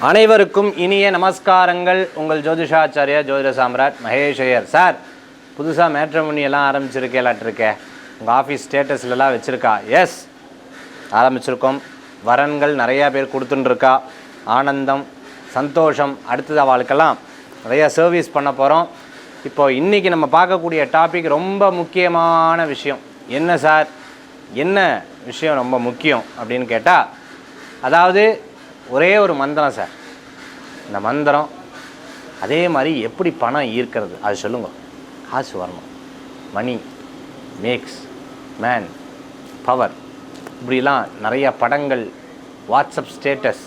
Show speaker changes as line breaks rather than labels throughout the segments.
அனைவருக்கும் இனிய நமஸ்காரங்கள். உங்கள் ஜோதிஷாச்சாரியா ஜோதிட சாம்ராட் மகேஷ் ஐயர் சார் புதுசாக மேட்ரமணியெல்லாம் ஆரம்பிச்சிருக்கேலாட்டிருக்கே உங்கள் ஆஃபீஸ் ஸ்டேட்டஸ்லலாம் வச்சுருக்கா? எஸ் ஆரம்பிச்சிருக்கோம். வரன்கள் நிறையா பேர் கொடுத்துட்டுருக்கா ஆனந்தம் சந்தோஷம் அடுத்தது அவளுக்கெல்லாம் நிறையா சர்வீஸ் பண்ண போகிறோம் இப்போது இன்றைக்கி நம்ம பார்க்கக்கூடிய டாபிக் ரொம்ப முக்கியமான விஷயம். என்ன சார்? என்ன விஷயம் ரொம்ப முக்கியம் அப்படின்னு கேட்டால் அதாவது ஒரே ஒரு மந்திரம் சார். இந்த மந்திரம் அதே மாதிரி எப்படி பணம் ஈர்க்கிறது அது சொல்லுங்க. காசு வரணும். மணி மேக்ஸ் மேன் பவர் இப்படிலாம் நிறைய படங்கள் வாட்ஸ்அப் ஸ்டேட்டஸ்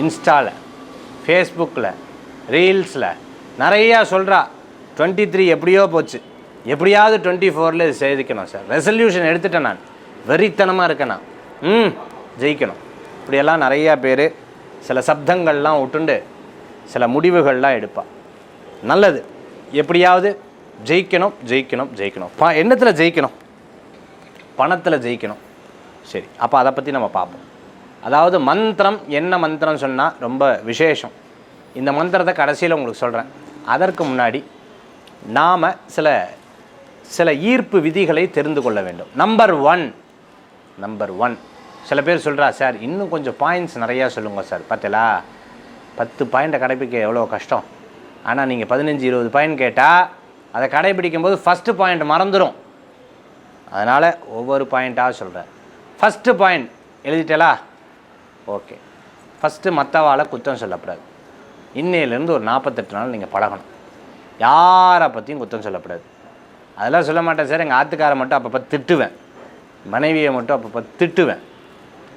இன்ஸ்டாவில் ஃபேஸ்புக்கில் ரீல்ஸில் நிறையா சொல்கிறா டுவெண்ட்டி த்ரீ எப்படியோ போச்சு. எப்படியாவது டுவெண்ட்டி ஃபோரில் இது செய்திக்கணும் சார். ரெசல்யூஷன் எடுத்துட்டேன் நான். வெறித்தனமாக இருக்கேன் நான். ம் ஜெயிக்கணும். இப்படியெல்லாம் நிறையா பேர் சில சப்தங்கள்லாம் விட்டுண்டு சில முடிவுகள்லாம் எடுப்பாள் நல்லது. எப்படியாவது ஜெயிக்கணும் ஜெயிக்கணும் ஜெயிக்கணும். ப என்னத்தில் ஜெயிக்கணும். பணத்தில் ஜெயிக்கணும். சரி அப்போ அதை பற்றி நம்ம பார்ப்போம் அதாவது மந்திரம் என்ன மந்திரம் சொன்னால் ரொம்ப விசேஷம். இந்த மந்திரத்தை கடைசியில் உங்களுக்கு சொல்கிறேன் அதற்கு முன்னாடி நாம் சில சில ஈர்ப்பு விதிகளை தெரிந்து கொள்ள வேண்டும். நம்பர் ஒன் நம்பர் ஒன் சில பேர் சொல்கிறா சார் இன்னும் கொஞ்சம் பாயிண்ட்ஸ் நிறையா சொல்லுங்கள் சார். பார்த்தலா பத்து பாயிண்ட்டை கடைப்பிடிக்க எவ்வளோ கஷ்டம்? ஆனால் நீங்கள் பதினஞ்சு இருபது பாயிண்ட் கேட்டால் அதை கடைப்பிடிக்கும் போது ஃபஸ்ட்டு பாயிண்ட் மறந்துடும் அதனால் ஒவ்வொரு பாயிண்ட்டாக சொல்கிறேன் ஃபஸ்ட்டு பாயிண்ட் எழுதிட்டலா? ஓகே. ஃபஸ்ட்டு மற்றவாளை குத்தம் சொல்லப்படாது. இன்னையிலேருந்து ஒரு நாற்பத்தெட்டு நாள் நீங்கள் பழகணும். யாரை பற்றியும் குத்தம் சொல்லக்கூடாது அதெல்லாம் சொல்ல மாட்டேன் சார். எங்கள் ஆத்துக்காரை மட்டும் அப்பப்போ திட்டுவேன். மனைவியை மட்டும் அப்பப்போ திட்டுவேன்.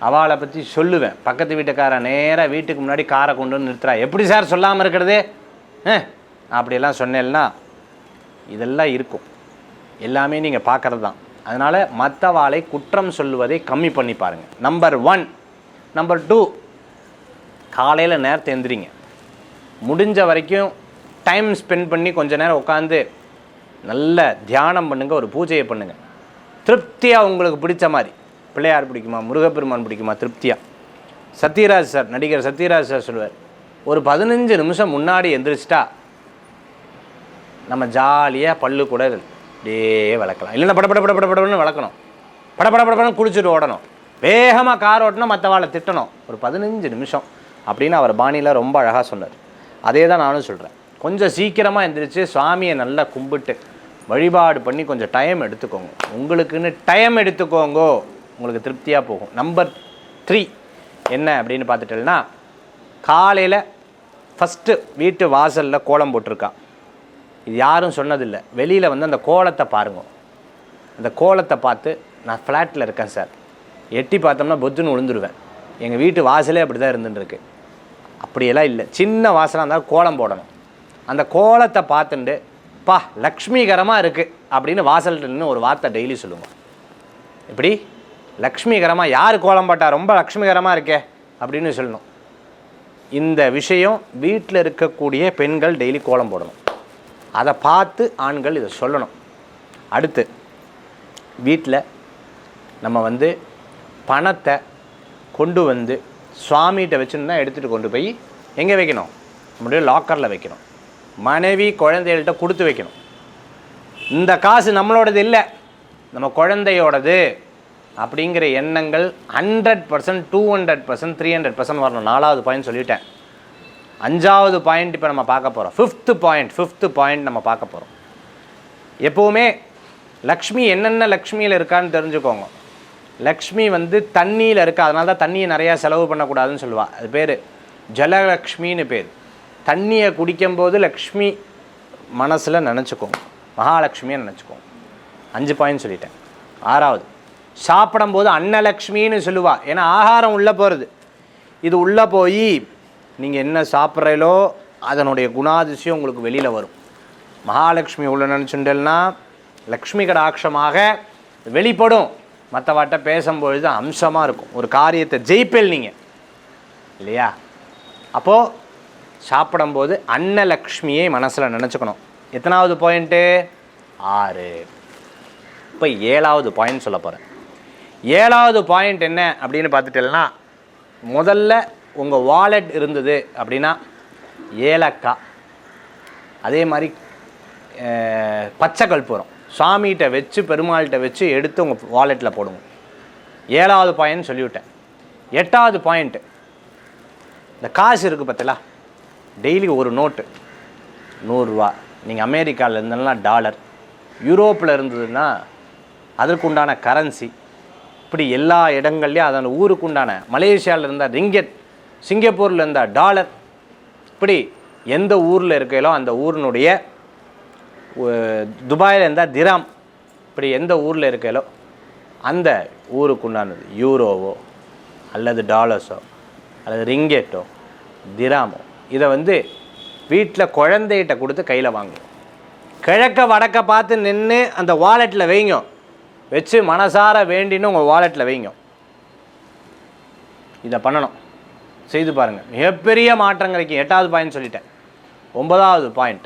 அவளை பற்றி சொல்லுவேன். பக்கத்து வீட்டுக்காரன் நேராக வீட்டுக்கு முன்னாடி காரை கொண்டு வந்து நிறுத்துறா. எப்படி சார் சொல்லாமல் இருக்கிறது? ஆ அப்படியெல்லாம் சொன்னேன்னா இதெல்லாம் இருக்கும். எல்லாமே நீங்கள் பார்க்குறது தான் அதனால் மற்றவாளை குற்றம் சொல்லுவதை கம்மி பண்ணி பாருங்கள் நம்பர் ஒன் நம்பர் டூ காலையில் நேரத்தை எந்திரிங்க. முடிஞ்ச வரைக்கும் டைம் ஸ்பெண்ட் பண்ணி கொஞ்ச நேரம் உட்காந்து நல்ல தியானம் பண்ணுங்கள் ஒரு பூஜையை பண்ணுங்கள் திருப்தியாக உங்களுக்கு பிடிச்ச மாதிரி. பிள்ளையார் பிடிக்குமா முருகப்பெருமான் பிடிக்குமா திருப்தியாக சத்யராஜ் சார் நடிகர் சத்யராஜ் சார் சொல்லுவார் ஒரு பதினஞ்சு நிமிஷம் முன்னாடி எந்திரிச்சிட்டா நம்ம ஜாலியாக பல்லு கூட அப்படியே வளர்க்கலாம். இல்லைன்னா பட பட பட பட படன்னு பட பட பட குடிச்சிட்டு குளிச்சுட்டு ஓடணும். வேகமாக கார் ஓட்டணும் மற்றவாளை திட்டணும். ஒரு பதினஞ்சு நிமிஷம் அப்படின்னு அவர் பாணியில் ரொம்ப அழகாக சொன்னார். அதே தான் நானும் சொல்கிறேன் கொஞ்சம் சீக்கிரமாக எந்திரிச்சு சுவாமியை நல்லா கும்பிட்டு வழிபாடு பண்ணி கொஞ்சம் டைம் எடுத்துக்கோங்க. உங்களுக்குன்னு டைம் எடுத்துக்கோங்கோ. உங்களுக்கு திருப்தியாக போகும். நம்பர் த்ரீ என்ன அப்படின்னு பார்த்துட்டேன்னா காலையில் ஃபஸ்ட்டு வீட்டு வாசலில் கோலம் போட்டிருக்கான் இது யாரும் சொன்னதில்லை. வெளியில் வந்து அந்த கோலத்தை பாருங்கள் அந்த கோலத்தை பார்த்து நான் ஃப்ளாட்டில் இருக்கேன் சார் எட்டி பார்த்தோம்னா பொத்துன்னு விழுந்துருவேன் எங்கள் வீட்டு வாசலே அப்படி தான் இருந்துட்டுருக்கு. அப்படியெல்லாம் இல்லை. சின்ன வாசலாக இருந்தால் கோலம் போடணும். அந்த கோலத்தை பார்த்துட்டு பா லக்ஷ்மிகரமாக இருக்குது அப்படின்னு வாசல்கிட்ட நின்று ஒரு வார்த்தை டெய்லி சொல்லுவோம் எப்படி? லக்ஷ்மிகரமாக யார் கோலம் போட்டால் ரொம்ப லக்ஷ்மிகரமாக இருக்கே? அப்படின்னு சொல்லணும். இந்த விஷயம் வீட்டில் இருக்கக்கூடிய பெண்கள் டெய்லி கோலம் போடணும். அதை பார்த்து ஆண்கள் இதை சொல்லணும். அடுத்து வீட்டில் நம்ம வந்து பணத்தை கொண்டு வந்து சுவாமிகிட்ட வச்சுருந்தா எடுத்துகிட்டு கொண்டு போய் எங்கே வைக்கணும்? நம்முடைய லாக்கரில் வைக்கணும். மனைவி குழந்தைகள்கிட்ட கொடுத்து வைக்கணும். இந்த காசு நம்மளோடது இல்லை. நம்ம குழந்தையோடது. அப்படிங்கிற எண்ணங்கள் hundred percent two hundred percent three hundred percent வரணும். நாலாவது பாயிண்ட் சொல்லிட்டேன். அஞ்சாவது பாயிண்ட் இப்போ நம்ம பார்க்க போகிறோம் ஃபிஃப்த்து பாயிண்ட் ஃபிஃப்த்து பாயிண்ட் நம்ம பார்க்க போகிறோம் எப்போவுமே லக்ஷ்மி என்னென்ன லக்ஷ்மியில் இருக்கான்னு தெரிஞ்சுக்கோங்க. லக்ஷ்மி வந்து தண்ணியில் இருக்கா? அதனால தான் தண்ணியை நிறையா செலவு பண்ணக்கூடாதுன்னு சொல்லுவாள் அது பேர் ஜலலக்ஷ்மின்னு பேர். தண்ணியை குடிக்கும்போது லக்ஷ்மி மனசில் நினச்சிக்கோங்க. மகாலட்சுமியை நினச்சிக்கோங்க. அஞ்சு பாயிண்ட் சொல்லிட்டேன். ஆறாவது சாப்பிடும்போது அன்னலக்ஷ்மின்னு சொல்லுவா. ஏன்னா ஆகாரம் உள்ளே போகிறது இது உள்ளே போய் நீங்கள் என்ன சாப்பிட்றீங்களோ அதனுடைய குணாதிசயம் உங்களுக்கு வெளியில் வரும். மகாலட்சுமி உள்ள நினச்சுட்டேன்னா லக்ஷ்மி கடாட்சமாக வெளிப்படும். மற்றவாட்ட பேசும்பொழுது அம்சமாக இருக்கும். ஒரு காரியத்தை ஜெயிப்பேல் நீங்கள் இல்லையா? அப்போது சாப்பிடும்போது அன்னலக்ஷ்மியை மனசில் நினச்சிக்கணும். எத்தனாவது பாயிண்ட்டு ஆறு. இப்போ ஏழாவது பாயிண்ட் சொல்ல போகிறேன் ஏழாவது பாயிண்ட் என்ன அப்படின்னு பார்த்துட்டேன்னா முதல்ல உங்கள் வாலெட் இருந்தது அப்படின்னா ஏலக்காய். அதே மாதிரி பச்சை கற்பூரம் சாமிகிட்ட வச்சு பெருமாள்கிட்ட வச்சு எடுத்து உங்கள் வாலெட்டில் போடுங்க ஏழாவது பாயிண்ட் சொல்லிவிட்டேன். எட்டாவது பாயிண்ட்டு இந்த காசு இருக்குது பார்த்தலா டெய்லி ஒரு நோட்டு நூறுரூவா நீங்கள் அமெரிக்காவில் இருந்ததுன்னா டாலர் யூரோப்பில் இருந்ததுன்னா அதற்கு உண்டான கரன்சி இப்படி எல்லா இடங்கள்லையும் அதன் ஊருக்கு உண்டான மலேசியாவில் இருந்தால் ரிங்கெட் சிங்கப்பூரில் இருந்தால் டாலர். இப்படி எந்த ஊரில் இருக்கையிலோ அந்த ஊரினுடைய துபாயில் இருந்தால் திராம். இப்படி எந்த ஊரில் இருக்கையிலோ அந்த ஊருக்கு உண்டானது யூரோவோ அல்லது டாலர்ஸோ அல்லது ரிங்கெட்டோ திராமோ. இதை வந்து வீட்டில் குழந்தைகிட்ட கொடுத்து கையில் வாங்கும். கிழக்க வடக்க பார்த்து நின்று அந்த வாலெட்டில் வைங்க. வச்சு மனசார வேண்டின்னு உங்கள் வாலெட்டில் வைங்க. இதை பண்ணணும். செய்து பாருங்கள் மிகப்பெரிய மாற்றம் கிடைக்கும் எட்டாவது பாயிண்ட் சொல்லிட்டேன். ஒன்பதாவது பாயிண்ட்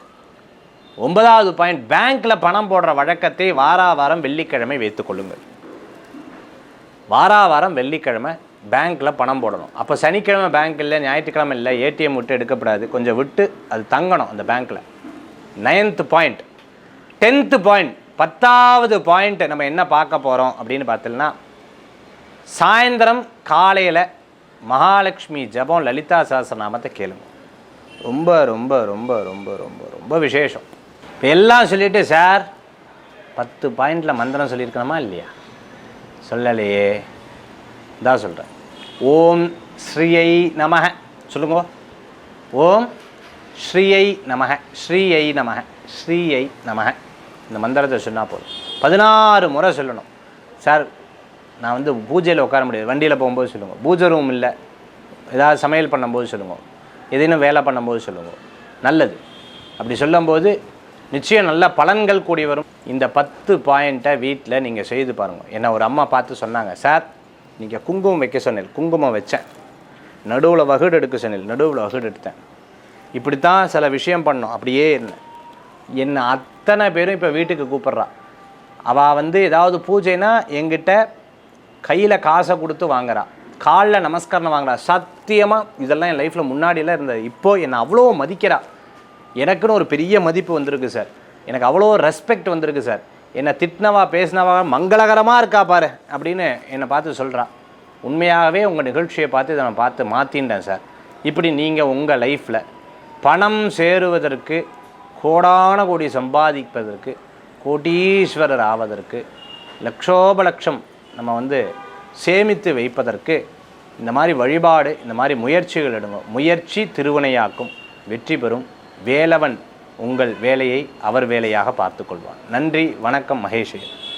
ஒன்பதாவது பாயிண்ட் பேங்க்கில் பணம் போடுற வழக்கத்தை வாரா வாரம் வெள்ளிக்கிழமை வைத்துக்கொள்ளுங்கள் வாரா வாரம் வெள்ளிக்கிழமை பேங்க்கில் பணம் போடணும். அப்போ சனிக்கிழமை பேங்க் இல்லை ஞாயிற்றுக்கிழமை இல்லை ஏடிஎம் விட்டு எடுக்கப்படாது. கொஞ்சம் விட்டு அது தங்கணும் அந்த பேங்க்கில் நைன்த்து பாயிண்ட் டென்த்து பாயிண்ட் பத்தாவது பாயிண்ட் நம்ம என்ன பார்க்க போகிறோம் அப்படின்னு பார்த்தோம்னா சாயந்தரம் காலையில் மகாலட்சுமி ஜபம் லலிதா சாஸ்திரநாமத்தை கேளுங்க. ரொம்ப ரொம்ப ரொம்ப ரொம்ப ரொம்ப ரொம்ப விசேஷம். இப்போ எல்லாம் சொல்லிவிட்டு சார் பத்து பாயிண்டில் மந்திரம் சொல்லியிருக்கணுமா இல்லையா? சொல்லலையே. தான் சொல்கிறேன் ஓம் ஸ்ரீயை நமக. சொல்லுங்க. ஓம் ஸ்ரீயை நமக. ஸ்ரீயை நமக. ஸ்ரீயை நமக. இந்த மந்திரத்தை சொன்னால் போதும். பதினாறு முறை சொல்லணும். சார் நான் வந்து பூஜையில் உட்கார முடியாது. வண்டியில் போகும்போது சொல்லுங்க. பூஜை ரூம் இல்லை. ஏதாவது சமையல் பண்ணும்போது சொல்லுங்க. எதேனும் வேலை பண்ணும்போது சொல்லுங்க. நல்லது. அப்படி சொல்லும்போது நிச்சயம் நல்ல பலன்கள் கூடி வரும். இந்த பத்து பாயிண்ட்டை வீட்டில் நீங்கள் செய்து பாருங்கள் என்ன ஒரு அம்மா பார்த்து சொன்னாங்க சார் நீங்கள் குங்குமம் வைக்க சொன்னேன். குங்குமம் வச்சேன். நடுவில் வகுடு எடுக்க சொன்னேன். நடுவில் வகுடு எடுத்தேன். இப்படி தான் சில விஷயம் பண்ணோம். அப்படியே இருந்தேன். என்ன அத்தனை பேரும் இப்போ வீட்டுக்கு கூப்பிட்றா. அவள் வந்து ஏதாவது பூஜைனா எங்கிட்ட கையில் காசை கொடுத்து வாங்குறா. காலில் நமஸ்காரம் வாங்குறா. சத்தியமாக இதெல்லாம் என் லைஃப்பில் முன்னாடியெல்லாம் இருந்தது. இப்போது என்னை அவ்வளோ மதிக்கிறா. எனக்குன்னு ஒரு பெரிய மதிப்பு வந்திருக்கு சார் எனக்கு அவ்வளோ ரெஸ்பெக்ட் வந்திருக்கு சார் என்னை திட்டினவா பேசினவா மங்களகரமாக இருக்கா பாரு அப்படின்னு என்னை பார்த்து சொல்கிறான் உண்மையாகவே உங்கள் நிகழ்ச்சியை பார்த்து இதை நான் பார்த்து மாற்றின்றேன் சார் இப்படி நீங்கள் உங்கள் லைஃப்பில் பணம் சேருவதற்கு கோடான கோடி சம்பாதிப்பதற்கு கோடீஸ்வரர் ஆவதற்கு லட்சோபலட்சம் நம்ம வந்து சேமித்து வைப்பதற்கு இந்த மாதிரி வழிபாடு இந்த மாதிரி முயற்சிகள் எடுங்க. முயற்சி திருவினையாக்கும் வெற்றி பெறும். வேலவன் உங்கள் வேலையை அவர் வேலையாக பார்த்துக்கொள்வான் நன்றி வணக்கம் மகேஷ்